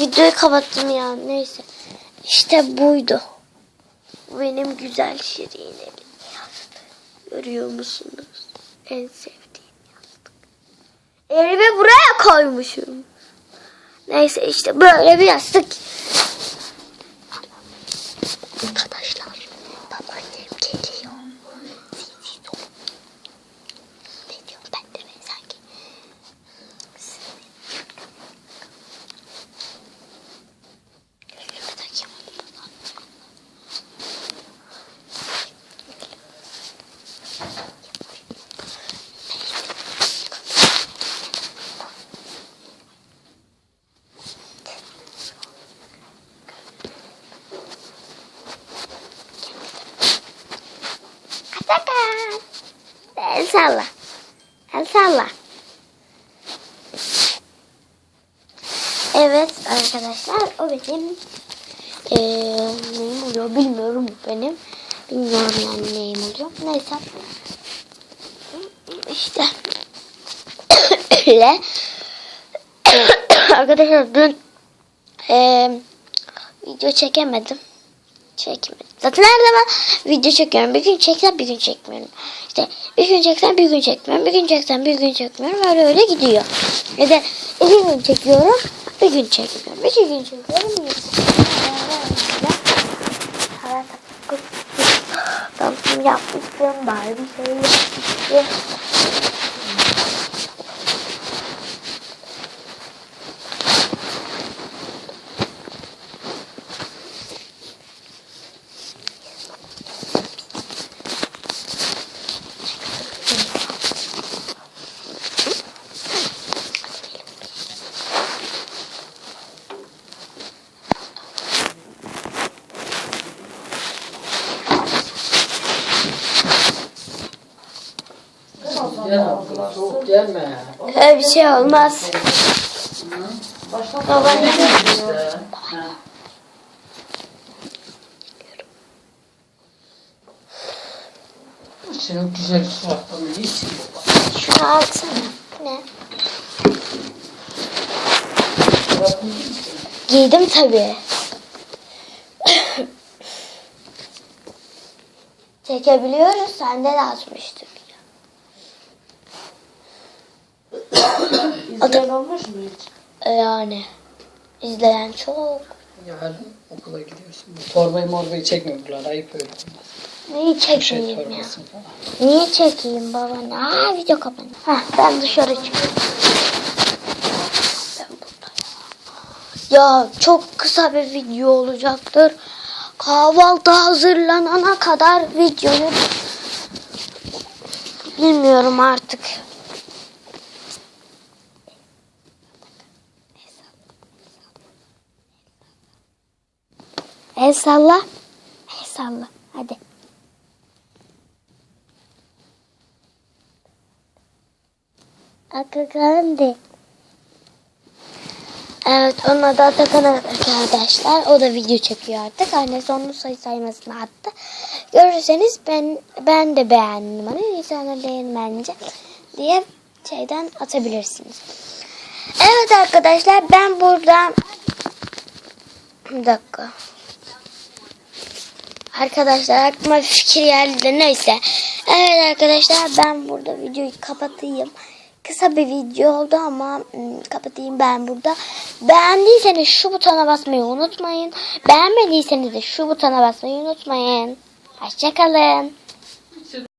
videoyu kapattım ya. Neyse. İşte buydu. Benim güzel şirin elim yastık. Görüyor musunuz? En sevdiğim yastık. Elimi buraya koymuşum. Neyse işte böyle bir yastık. Arkadaşlar babaannem geliyor. Sessiz ol. Ne diyor ben de ben sanki. Gözümü takamadım. Atakan. El salla. El salla. Evet arkadaşlar o benim eee neyim oluyor bilmiyorum benim. Bilmiyorum yani neyim oluyor. Neyse. İşte. Öyle. arkadaşlar dün eee video çekemedim. Çekmedim. Zaten her zaman video çekiyorum. Bir gün çeksem bir gün çekmiyorum. İşte bir gün çeksem bir gün çekmiyorum. Bir gün çeksem bir gün çekmiyorum. Öyle öyle gidiyor. Ya da iki gün çekiyorum. Bir gün çekmiyorum. İki gün çekiyorum. Bir gün çekiyorum. Yapmıştım. Bari bir şey yapmıştım. Gel abla, soğuk gelme. Öyle bir şey olmaz. Babaannem İşte. Ha. Senin güzel suratlarını hiç şunu alsana. Ne? Giydim tabii. Çekebiliyoruz. Sende de atmıştık. İzleyen olmuş mu hiç? E Yani izleyen çok. Yarın okula gidiyorsun. Bu torbayı morbayı çekmiyorlar. Ayıp öyle olmaz. Neyi Şey çekeyim ya? falan. Niye çekeyim baba? Aa video kapandı. Hah ben dışarı çıkıyorum. Ben burada ya. Ya çok kısa bir video olacaktır. Kahvaltı hazırlanana kadar videoyu bilmiyorum artık. El salla. El salla. Hadi. Atakan de. Evet onun adı Atakan arkadaşlar. O da video çekiyor artık. Annesi onun sayı saymasını attı. Görürseniz ben ben de beğendim. Hani insanlar beğenmence diye şeyden atabilirsiniz. Evet arkadaşlar ben burada bir dakika. Arkadaşlar aklıma fikir geldi neyse. Evet arkadaşlar ben burada videoyu kapatayım. Kısa bir video oldu ama hmm, kapatayım ben burada. Beğendiyseniz şu butona basmayı unutmayın. Beğenmediyseniz de şu butona basmayı unutmayın. Hoşçakalın.